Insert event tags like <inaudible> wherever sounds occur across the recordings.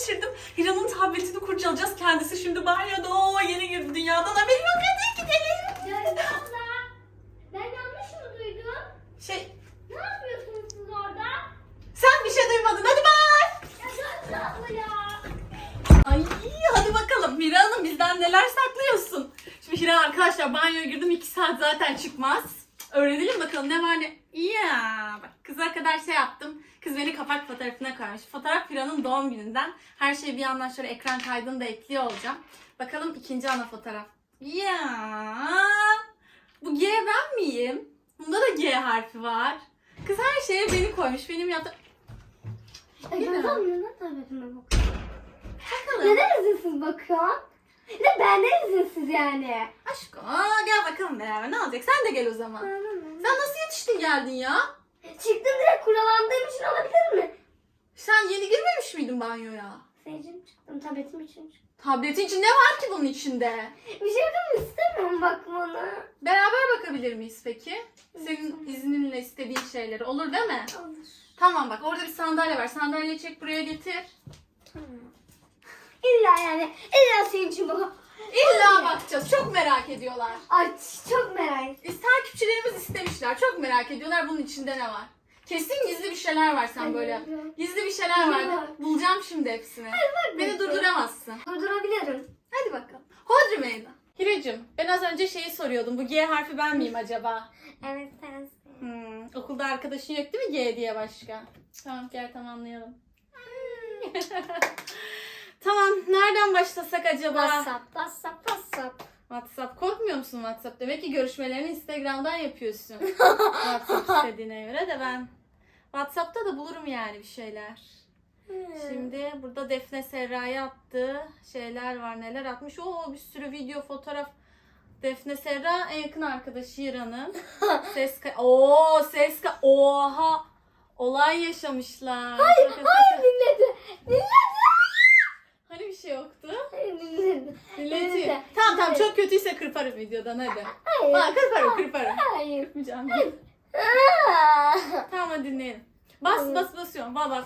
geçirdim. Hira'nın tabletini kurcalayacağız. Kendisi şimdi banyoda o yeni girdi dünyadan haberi yok. Hadi gidelim. Cahide abla. Ben yanlış mı duydum? Şey Ne yapıyorsunuz siz orada? sen bir şey duymadın hadi bay. Ya Cahide abla ya. Ay hadi bakalım Hira Hanım bizden neler saklıyorsun? Şimdi Hira arkadaşlar banyoya girdim 2 saat zaten çıkmaz. Öğrenelim bakalım ne var ne. Ya bak kıza kadar şey yaptım. Beni kapak fotoğrafına koymuş. Fotoğraf Hira'nın doğum gününden. Her şeyi bir yandan şöyle ekran kaydını da ekliyor olacağım. Bakalım ikinci ana fotoğraf. Ya bu G ben miyim? Bunda da G harfi var. Kız her şeye beni koymuş. Benim yaptığım... Abla neden tabletime bakıyorsun? Bakalım. Neden izinsiz bakıyorsun? Bir de benden izinsiz yani. Aşkım aa, gel bakalım beraber ne olacak sen de gel o zaman. Sen nasıl yetiştin geldin ya? Çıktım direkt kuralandığım için olabilir mi? Sen yeni girmemiş miydin banyoya? Seyircim çıktım tabletim için çıktım. Tabletin için ne var ki bunun içinde? Bir şey yapayım istemiyorum bakmanı. Beraber bakabilir miyiz peki? Senin izninle istediğin şeyleri olur değil mi? Olur. Tamam bak orada bir sandalye var. Sandalyeyi çek buraya getir. Tamam. İlla yani illa senin için bak. İlla bakacağız. Çok merak ediyorlar. Ay çok merak ettim. Biz takipçilerimiz istemişler. Çok merak ediyorlar bunun içinde ne var. Kesin gizli bir şeyler var sen böyle. yap. Gizli bir şeyler var. Bulacağım şimdi hepsini. Beni durduramazsın. Durdurabilirim. Hadi bakalım. Hodri meydan. Hiracığım ben az önce şeyi soruyordum. Bu G harfi ben miyim acaba? Evet sensin. Hmm, okulda arkadaşın yok değil mi G diye başka? Tamam gel tamamlayalım. <laughs> tamam nereden başlasak acaba? WhatsApp, WhatsApp, WhatsApp. WhatsApp. Korkmuyor musun WhatsApp? Demek ki görüşmelerini Instagram'dan yapıyorsun. <laughs> WhatsApp istediğine göre de ben WhatsApp'ta da bulurum yani bir şeyler. Şimdi burada Defne Serra'ya attığı şeyler var. Neler atmış? Oo bir sürü video, fotoğraf. Defne Serra en yakın arkadaşı İran'ın. <laughs> ses ka- Oo ses ka- Oha! Olay yaşamışlar. Hayır, Hayır dinledi. Dinledi. Şey yoktu? Dinledi. Tamam tamam çok kötüyse kırparım videodan hadi. Hayır. Ha, kırparım kırparım. Hayır. <laughs> Yapmayacağım. Tamam hadi dinleyelim. Bas bas basıyorum. Bas bas.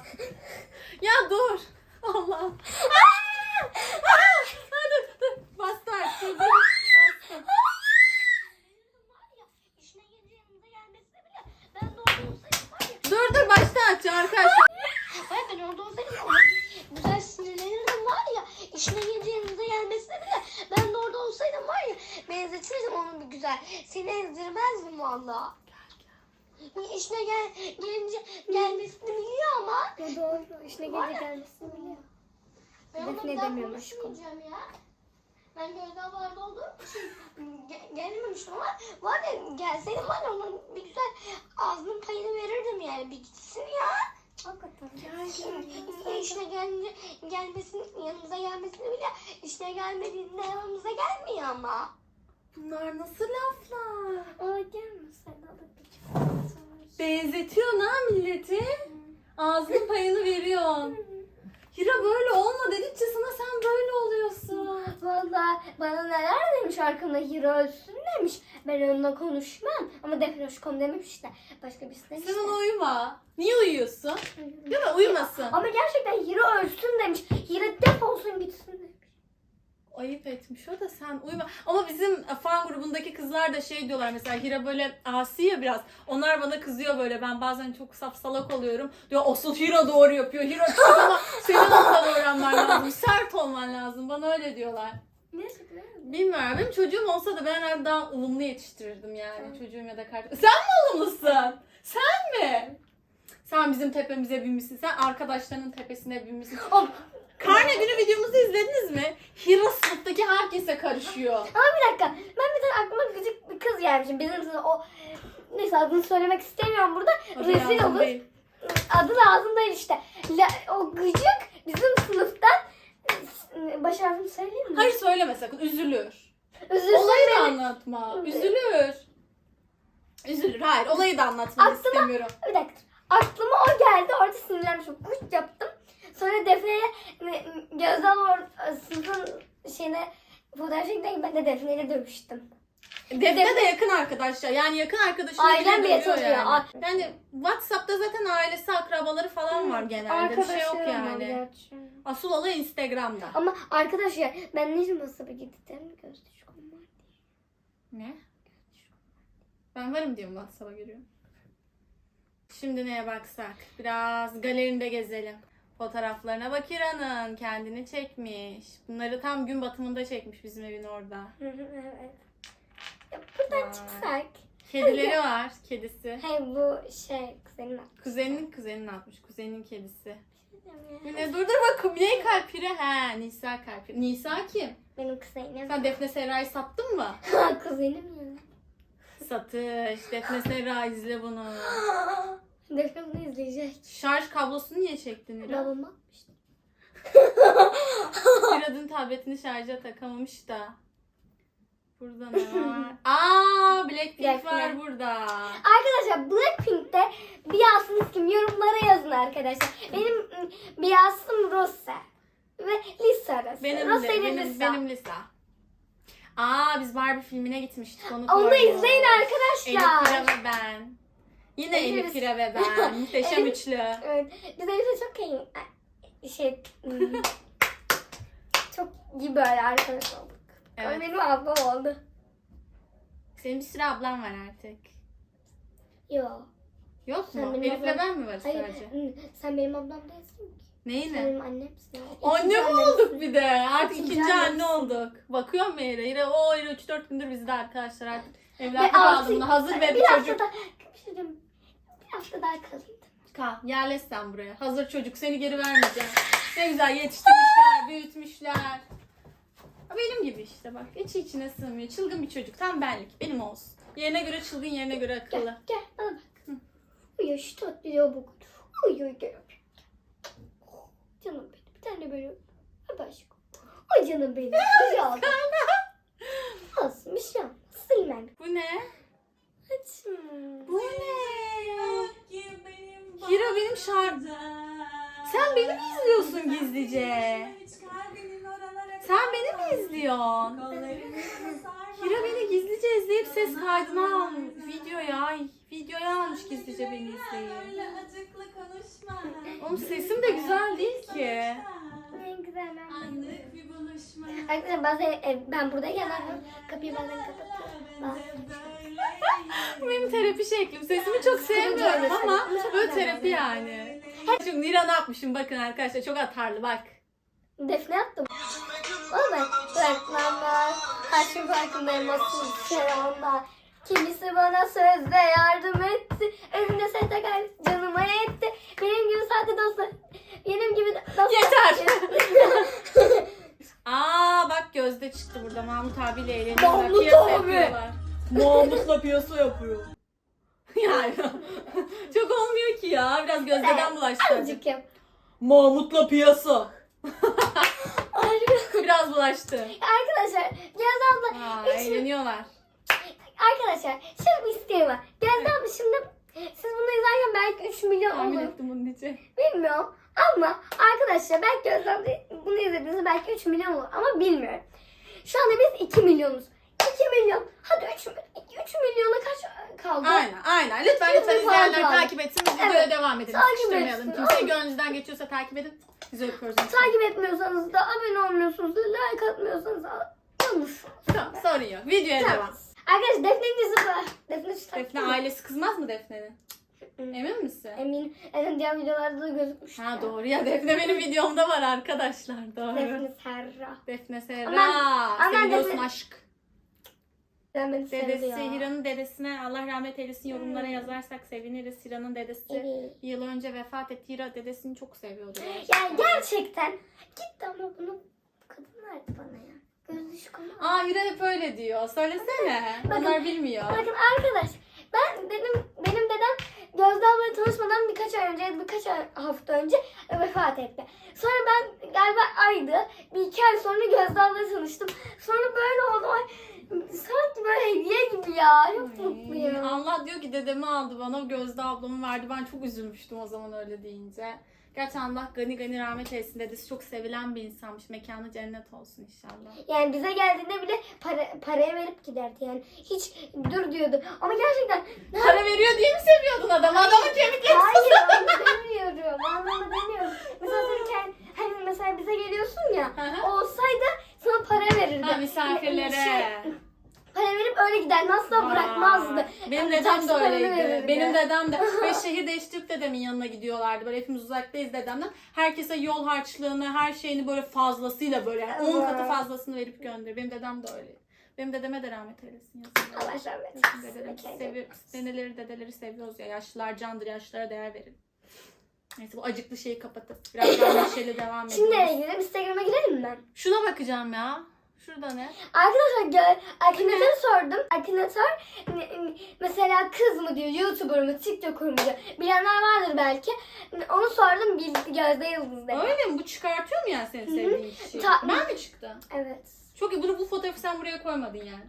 ya dur. Allah. Dur dur. Bastı artık. Seni ezdirmezdim valla. İşine gel, gelince gelmesini biliyor ama. Ya doğru. İşine gelince gelmesini biliyor. Ben Defne onunla demiyorum aşkım. konuşmayacağım ya. Ben gözden vardı olduğum için ge- gelmemiştim ama var ya gelseydim var ya onun bir güzel ağzının payını verirdim yani bir gitsin ya. Hakikaten. Şimdi işine gelince gelmesin yanımıza gelmesini bile işine gelmediğinde yanımıza gelmiyor ama. Bunlar nasıl laflar? Aa gelme sen alıp. Benzetiyorsun ha milleti. Ağzının payını veriyorsun. Hira böyle olma dedikçe sana sen böyle oluyorsun. Valla bana neler demiş arkamda hero ölsün demiş. Ben onunla konuşmam. Ama Defne Hoşkom dememiş de. Başka birisi demiş Sen de. ona uyuma. Niye uyuyorsun? Değil mi? Uyumasın. Ama gerçekten hero ölsün demiş. Hero defolsun gitsin demiş. Ayıp etmiş o da sen uyuma. Ama bizim fan grubundaki kızlar da şey diyorlar mesela Hira böyle asi ya biraz. Onlar bana kızıyor böyle. Ben bazen çok saf salak oluyorum. Diyor asıl Hira doğru yapıyor. Hira çok ama senin ondan öğrenmen lazım. Sert olman lazım. Bana öyle diyorlar. Mi? Bilmiyorum. Benim çocuğum olsa da ben herhalde daha ılımlı yetiştirirdim yani. Çocuğum ya da kardeşim. Sen mi ılımlısın? Sen mi? Sen bizim tepemize binmişsin. Sen arkadaşlarının tepesine binmişsin. Karne günü videomuzu izlediniz mi? Hira sınıftaki herkese karışıyor. Ama bir dakika. Ben bir tane aklıma gıcık bir kız gelmişim. Bizim sınıfta o... Neyse adını söylemek istemiyorum burada. Adı Rezil olur. değil. Adı lazım değil işte. La- o gıcık bizim sınıftan baş harfini söyleyeyim mi? Hayır söyleme sakın. Üzülür. Üzülsün Olayı da anlatma. Üzülür. Üzülür. Hayır olayı da anlatmanı Aklıma- istemiyorum. Bir dakika. Aklıma o geldi. Orada sinirlenmişim. Kuş yaptım. Sonra Defne'ye e, gözden or sınıfın şeyine fotoğraf. Ben de Defne'yle dövüştüm. Defne de yakın arkadaşlar. Yani yakın arkadaşını Ailem bile tanıyor. yani. Yani WhatsApp'ta zaten ailesi, akrabaları falan var genelde. Bir şey yok yani. gerçi. Asıl olay Instagram'da. Ama arkadaşlar ben ne zaman sabah gittim göz düşkün var. Ne? Ben varım diyorum WhatsApp'a görüyorum. Şimdi neye baksak? Biraz galerinde gezelim. Fotoğraflarına bak İran'ın. Kendini çekmiş. Bunları tam gün batımında çekmiş bizim evin orada. <laughs> Evet. Ya buradan Vay. çıksak. Kedileri var. Kedisi. Hey bu şey kuzenim atmış. Kuzeninin kuzenini atmış. Kuzeninin kedisi. Bu ne? Dur dur bak Kubilay Kalpiri. He Nisa Kalpiri. Nisa kim? Benim kuzenim. Sen Defne Serra'yı sattın mı? <laughs> Kuzenim ya. Satış. Defne Serra izle bunu. <laughs> Defne bunu izleyecek. Şarj kablosunu niye çektin İran? Babam atmıştı. <laughs> Firad'ın tabletini şarja takamamış da. Burada ne var? <laughs> Aa Blackpink Blackpink. var burada. Arkadaşlar Blackpink'te Beyoncé'niz kim? Yorumlara yazın arkadaşlar. Benim ım, Beyoncé'm Rose. Ve Lisa arası. Benim Rose ile benim, Lisa. benim Lisa. Aa biz Barbie filmine gitmiştik onu Onu izleyin Elif arkadaşlar. Pira ve ben. Yine Elif- Pira ve ben. <laughs> Muhteşem Elif- üçlü. Evet. Biz Elif'e çok iyi şey ım, <laughs> çok iyi böyle arkadaş olduk. Evet. O benim ablam oldu. Senin bir sürü ablan var artık. Yo. Yok Sen mu? benim Elif'le ablam- ben mi varız Hayır. sadece? ım, Sen benim ablam değilsin ki. Sen Neyine? benim annemsin. Anne İkinci mi annemsin. olduk bir de? Artık İkinci ikinci anne annemsin. olduk. Bakıyor mu Eylül? Eylül o Eylül 3-4 gündür bizde arkadaşlar artık. Ve Evlatlık altı- aldım bunu. Hazır bir çocuk. da- bir şey diyeyim. Bir hafta daha kalayım. Kal yerleş sen buraya. Hazır çocuk seni geri vermeyeceğim. Ne güzel yetiştirmişler, büyütmüşler. Benim gibi işte bak. içi içine sığmıyor. Çılgın bir çocuk. Tam benlik. Benim olsun. Yerine göre çılgın, yerine göre akıllı. Gel gel bana bak. Uyuyor şu tatlı ya bugün. Uyuyor gel. Canım benim. Bir tane böyle. Hadi aşkım. Ay canım benim. Güzel. Olsun bir şey olmaz. Bu ne? Bu ne? Hira benim şarkı. Sen beni mi izliyorsun gizlice? Sen beni mi izliyorsun? Hira beni gizlice izleyip ses kaydına almış. Videoya, videoya almış gizlice beni izleyip. Oğlum sesim de güzel değil ki. Ben. Anlık bir buluşma. Arkadaşlar bazen e, ben buradayken kapıyı bazen kapatıyor. Bazen- Bu benim terapi şeklim. Sesimi çok sevmiyorum ama böyle terapi yani. Çok Nira ne yapmışım bakın arkadaşlar çok atarlı bak. Defne yaptım. Oğlum ben öğretmenler, her şey farkındayım nasıl selamlar. Kimisi bana sözde yardım etti. Önümde ses takar canıma etti. Benim gibi sahte dostlar. Benim gibi dostlar. Yeter. <laughs> Aa bak Gözde çıktı burada Mahmut abiyle eğleniyorlar. Mahmut Piyasa abi. yapıyorlar. Mahmut'la piyasa yapıyor. <laughs> yani çok olmuyor ki ya. Biraz Gözde'den bulaştı. Azıcık yap. Mahmut'la piyasa. <laughs> Arkadaşlar, Biraz bulaştı. arkadaşlar Gözde abla. Aa, hiç- eğleniyorlar. Arkadaşlar şöyle bir isteğim var. Gözde abla şimdi siz bunu izlerken belki 3 milyon olur. ettim bunu diyecek. Bilmiyorum. Ama arkadaşlar belki Gözde bunu izlediğinizde belki 3 milyon olur ama bilmiyorum. Şu anda biz 2 milyonuz. 2 milyon. Hadi 3, 3 milyona kaç kaldı? Aynen aynen. Lütfen Bizim lütfen izleyenler takip etsin. Biz Evet. videoya devam edelim. Takip etsin. Kimseyi gönlünüzden geçiyorsa takip edin. Biz öpüyoruz. Takip etmiyorsanız da abone olmuyorsunuz da like atmıyorsanız da yanlış. Tamam sorun yok. Videoya devam. Arkadaşlar Defne'nin yüzü var. Defne şu Defne ailesi kızmaz mı Defne'nin? Emin misin? Emin. En diğer videolarda da gözükmüş. Ha doğru ya Defne benim videomda var arkadaşlar. Doğru. Defne Serra. Defne Serra. Ama- ama Seviyorsun Defne- aşk. Ben beni Dedesi. Hira'nın dedesine Allah rahmet eylesin yorumlara yazarsak seviniriz. Hira'nın dedesi Evet. yıl önce vefat etti. Hira dedesini çok seviyordu. Yani gerçekten gitti ama bunu kadın verdi bana ya. Gözü şu. Aa Hira hep öyle diyor. Söylesene. Bakın- Onlar bilmiyor. Bakın arkadaş ben dedim benim dedem Gözde ablayla tanışmadan birkaç ay önce birkaç hafta önce vefat etti. Sonra ben galiba aydı bir iki ay sonra Gözde ablayla tanıştım. Sonra böyle oldu. Ay, sanki böyle hediye gibi ya. Çok mutluyum. Allah diyor ki dedemi aldı bana Gözde ablamı verdi. Ben çok üzülmüştüm o zaman öyle deyince. Gerçi Allah gani gani rahmet eylesin dedesi çok sevilen bir insanmış. Mekanı cennet olsun inşallah. Yani bize geldiğinde bile para, paraya verip giderdi yani. Hiç dur diyordu. Ama gerçekten Para veriyor diye mi seviyordun adamı? Adamın kemikleri Hayır onu demiyorum. Anlamda demiyorum. Mesela otururken hani mesela bize geliyorsun ya. Hı hı. o olsaydı sana para verirdi. Ha misafirlere. Şey, para verip öyle giderdi. Asla bırakmazdı. Vay. Benim Yani dedem taksi de paranı öyleydi. verirdi. Benim dedem de. Ve şehir değiştirip dedemin yanına gidiyorlardı. Böyle hepimiz uzaktayız dedemden. Herkese yol harçlığını, her şeyini böyle fazlasıyla böyle. Yani 10 katı fazlasını verip gönderiyor. Benim dedem de öyle. Benim dedeme de rahmet eylesin. Allah rahmet eylesin. sevi- dedeleri, dedeleri seviyoruz ya. Yaşlılar candır, yaşlılara değer verin. Neyse bu acıklı şeyi kapatıp biraz daha neşeli devam Şimdi ediyoruz. nereye gidelim? Instagram'a girelim mi? Şuna bakacağım ya. Şurada ne? Arkadaşlar gel, Akinator'u sordum. Akinator mesela kız mı diyor, YouTuber mı, TikToker mı diyor. Bilenler vardır belki. Onu sordum, bildi, Gözde Yıldız dedi. Öyle mi? Bu çıkartıyor mu yani senin sevdiğin kişiyi? Ta- Ben mi çıktı? Evet. Çok iyi. Bunu bu fotoğrafı sen buraya koymadın yani.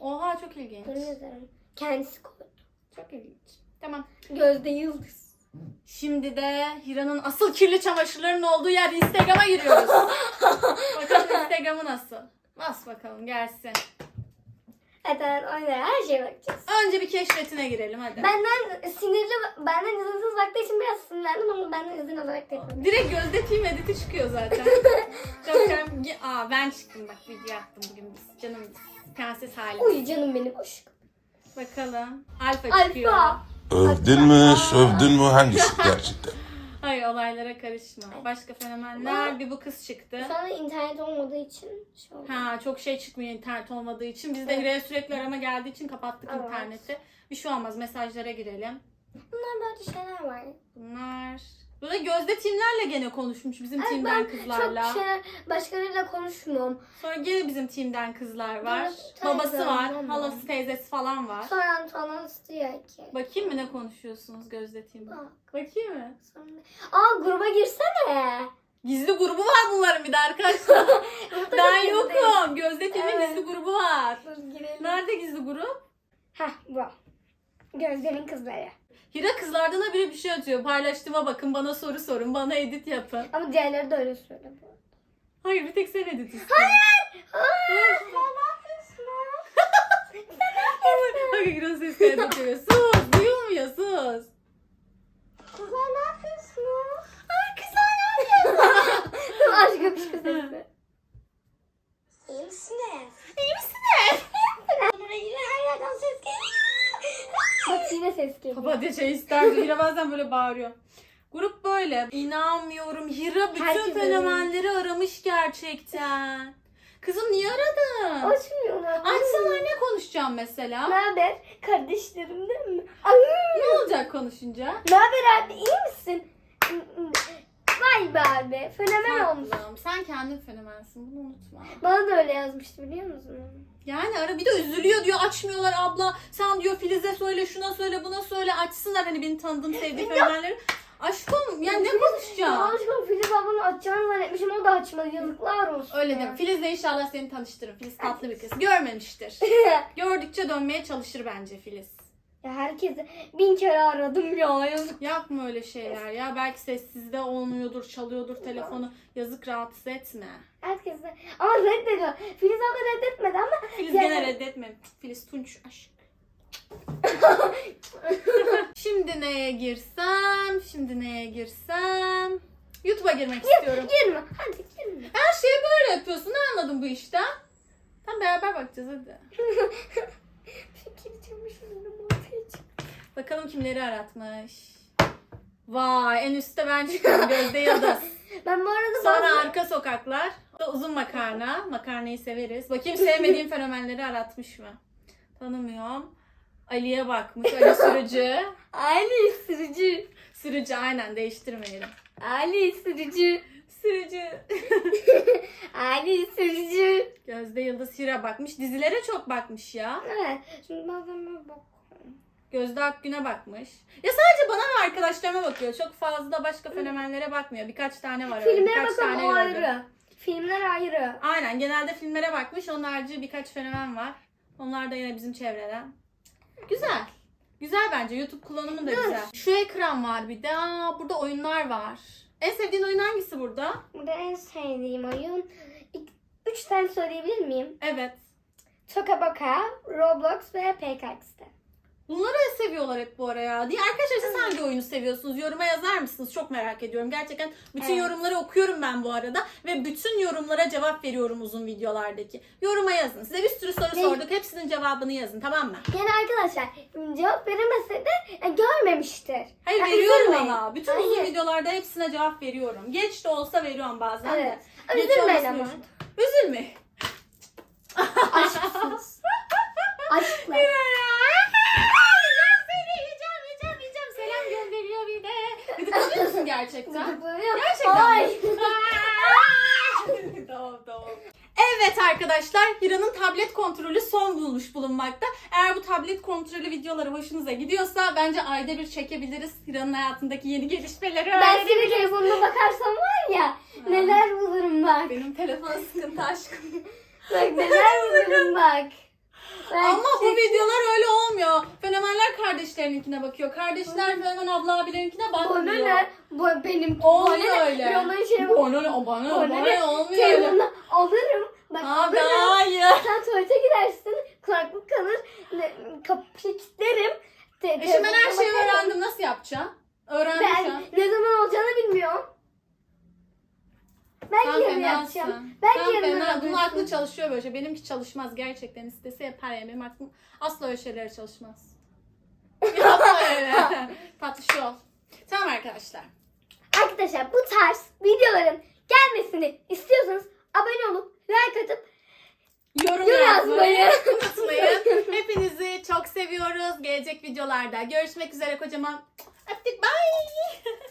Oha çok ilginç. Yemin ederim. Kendisi koydu. Çok ilginç. Tamam. Gözde Yıldız. Şimdi de Hira'nın asıl kirli çamaşırlarının olduğu yer Instagram'a giriyoruz. <laughs> bakalım Instagram'ı nasıl? Bas bakalım gelsin. Hadi oynar her şeye bakacağız. Önce bir keşfetine girelim hadi. Benden sinirli, benden izinsiz baktığı için biraz sinirlendim ama benden izin alarak da yapıyorum. Direkt Gözde Team Edit'i çıkıyor zaten. <laughs> Bakıyorum. Aa ben çıktım bak video attım bugün biz. Canım. Prenses hali. Uy canım benim aşkım. Bakalım. Alfa çıkıyor. Alfa. Övdün mü, sövdün mü hangisi gerçekten? <laughs> Hayır olaylara karışma. Başka fenomenler. Bir bu kız çıktı. Şu anda internet olmadığı için şey oldu. Ha çok şey çıkmıyor internet olmadığı için. Biz de Hira'ya sürekli arama geldiği için kapattık Evet. interneti. Bir şey olmaz mesajlara girelim. Bunlar böyle şeyler var. Bunlar. Burada Gözde timlerle gene konuşmuş bizim Ay, timden ben kızlarla. Çok şeyler başkalarıyla konuşmuyorum. Sonra gene bizim timden kızlar var. Evet, Babası teyze, var, mama. halası teyzesi falan var. Sonra falan istiyor ki. Bakayım mı ne konuşuyorsunuz Gözde timden? Bak. Bakayım mı? Aa gruba girsene. Gizli grubu var bunların bir de arkadaşlar. <laughs> Ben yokum. Gözde timin Evet. gizli grubu var. Nerede gizli grup? Heh bu. Gözlerin kızları. Hira kızlardan da biri bir şey atıyor. Paylaştığıma bakın, bana soru sorun, bana edit yapın. Ama diğerleri de öyle söylüyor. Hayır bir tek sen edit istiyorsun. Hayır. Bak Hira ses kaydı yapıyor. Sus, duyulmuyor sus. Kızlar ne yapıyorsunuz? Ay kızlar ne yapıyorsunuz? <laughs> Aşk öpüşkü sesi. İyi misiniz? İyi misiniz? Bana yine her yerden ses geliyor. Bak yine ses geliyor. Papatya çayı isterdi. Hira bazen böyle bağırıyor. Grup böyle. İnanmıyorum. Hira bütün Herkes fenomenleri aramış gerçekten. Kızım niye aradın? Açmıyorlar. Açsana ne konuşacağım mesela? Ne haber? Kardeşlerim değil mi? Ay, Ne olacak konuşunca? Ne haber abi? İyi misin? Vay be abi. Fenomen olmuş. Tatlım, sen kendin fenomensin bunu unutma. Bana da öyle yazmıştı biliyor musun? Yani ara bir de üzülüyor diyor açmıyorlar abla. Sen diyor Filiz'e söyle şuna söyle buna söyle açsınlar hani beni tanıdığım sevdiğim fenomenleri. Aşkım ya ne konuşacağım? aşkım Filiz ablanın açacağını zannetmişim o da açmadı yazıklar olsun. Öyle deme. Filiz'le inşallah seni tanıştırırım. Filiz tatlı bir kız. <laughs> Görmemiştir. <laughs> Gördükçe dönmeye çalışır bence Filiz. Ya herkese bin kere aradım ya yazık. Yapma öyle şeyler ya. Belki sessizde olmuyordur, çalıyordur telefonu. Yazık rahatsız etme. Herkese ama reddediyor. Filiz abla reddetmedi ama Filiz Yani- gene reddetme. Filiz Tunç aşk. <laughs> şimdi neye girsem? Şimdi neye girsem? YouTube'a girmek istiyorum. girme hadi girme. Her şeyi böyle yapıyorsun. Ne anladın bu işten? Tam beraber bakacağız hadi. <laughs> Fikir çıktı. Bakalım kimleri aratmış. Vay en üstte ben çıkıyorum <laughs> Gözde Yıldız. Ben bu arada Sonra bazı... arka sokaklar. Uzun makarna. Makarnayı severiz. Bakayım sevmediğim fenomenleri aratmış mı? Tanımıyorum. Ali'ye bakmış. Ali Sürücü. <laughs> Ali sürücü. Sürücü aynen değiştirmeyelim. Ali sürücü. Sürücü. <laughs> Ali sürücü. Gözde Yıldız Hira bakmış. Dizilere çok bakmış ya. Evet. Şimdi bazen böyle bak. Gözde Akgün'e bakmış. Ya sadece bana ve arkadaşlarıma bakıyor. Çok fazla da başka fenomenlere bakmıyor. Birkaç tane var öyle. Filmlere Birkaç bakın tane o gördüm. ayrı. Filmler ayrı. Aynen genelde filmlere bakmış. Onun harici birkaç fenomen var. Onlar da yine bizim çevreden. Güzel. Güzel bence. YouTube kullanımı da güzel. Şu ekran var bir de. Aa, burada oyunlar var. En sevdiğin oyun hangisi burada? Burada en sevdiğim oyun. İk- Üç tane söyleyebilir miyim? Evet. Toka Boka, Roblox ve PKX'de. Bunları seviyorlar hep bu ara ya. Diye arkadaşlar siz hangi oyunu seviyorsunuz? Yoruma yazar mısınız? Çok merak ediyorum. Gerçekten bütün Evet. yorumları okuyorum ben bu arada. Ve bütün yorumlara cevap veriyorum uzun videolardaki. Yoruma yazın. Size bir sürü soru Ne? sorduk. Hepsinin cevabını yazın tamam mı? Yani arkadaşlar cevap veremese de e, görmemiştir. Hayır Ya veriyorum üzülmeyin. ama. Bütün uzun Hayır. videolarda hepsine cevap veriyorum. Geç de olsa veriyorum bazen Evet. de. Geç Üzülmeyin olmasın ama. Üzülme. Aşksınız. <laughs> Aşkla. Yiyeceğim gerçekten? Gerçekten mi? Ay. <laughs> tamam tamam. Evet arkadaşlar Hira'nın tablet kontrolü son bulmuş bulunmakta. Eğer bu tablet kontrolü videoları hoşunuza gidiyorsa bence ayda bir çekebiliriz. Hira'nın hayatındaki yeni gelişmeleri Ben öğrenebiliriz. senin telefonuna bakarsam var ya neler bulurum bak. Benim telefon sıkıntı aşkım. Bak neler <laughs> bulurum bak. Ama bu videolar öyle olmuyor. Fenomenler kardeşlerininkine bakıyor. Kardeşler fenomen abla abilerinkine Bana bakmıyor. ne? Bu benim. Olmuyor bana öyle. Ben şey Bana ne? Bana ne? Bana Bana ne? Olmuyor öyle. telefonunu alırım. Bak Abi alırım. hayır. Sen tuvalete gidersin. Kulaklık kalır. Ne, kapıyı kilitlerim. Te- E şimdi ben her telefonuna şeyi bakarım. öğrendim. Nasıl yapacağım? Öğrendim şu an. Ben ne zaman olacağını bilmiyorum. Belki Sen yarın fenasın. yapacağım. Belki Sen yarın fena. Bunun aklı çalışıyor böyle şey. Benimki çalışmaz gerçekten. İstese yapar yani. Benim aklım asla öyle şeylere çalışmaz. <laughs> Yapma öyle. <laughs> Tatlı ol. Tamam arkadaşlar. Arkadaşlar bu tarz videoların gelmesini istiyorsanız abone olup like atıp Yorum Yorum yazmayı yazmayı. unutmayın. <laughs> Hepinizi çok seviyoruz. Gelecek videolarda görüşmek üzere kocaman. Öptük. Bye.